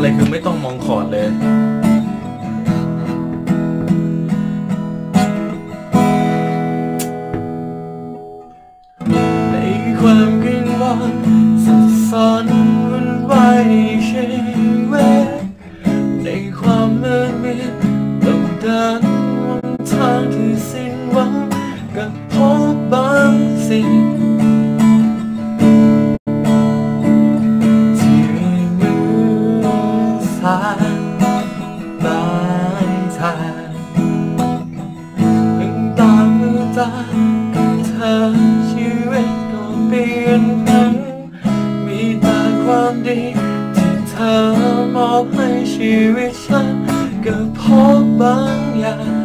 อะไรคือไม่ต้องมองคอร์ดเลยความกังวลสับสนวุ่วายใช่ไหมในความมืดมิดต้งดินวนถีสิ้นหวังกับพบบางสิ่ง ทางเพิ่งตามมือตากเธอชีวิตก็เปลี่ยนผันมีแต่ความดีที่เธอมอบให้ชีวิตฉันก็พบบางอย่าง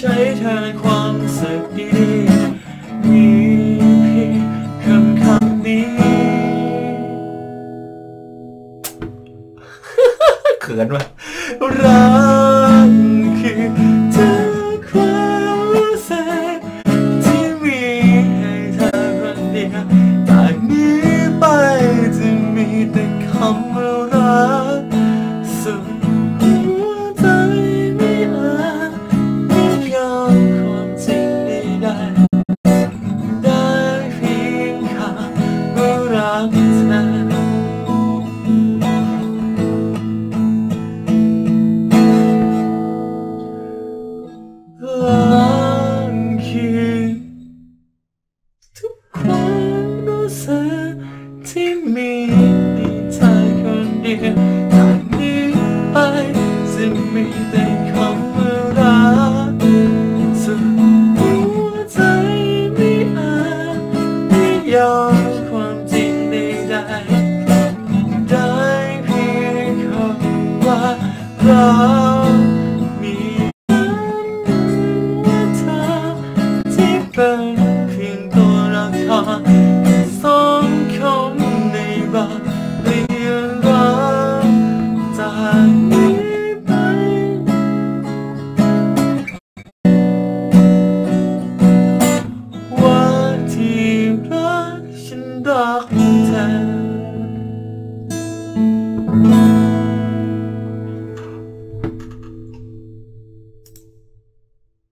ใช้แทนความรู้สึกดีๆมีเพียงคำคำนี้เขินว่ะรักคือเธอความรู้สึกที่มีให้เธอคนเดียวจากนี้ไปจะมีแต่คำ ยจากนี้ไปจะมีแต่คำรักสุดหัวใจไม่อาจไม่ยอมความจริงใดๆได้เพียงคำว่ารักมีว่าเธอที่เป็น dark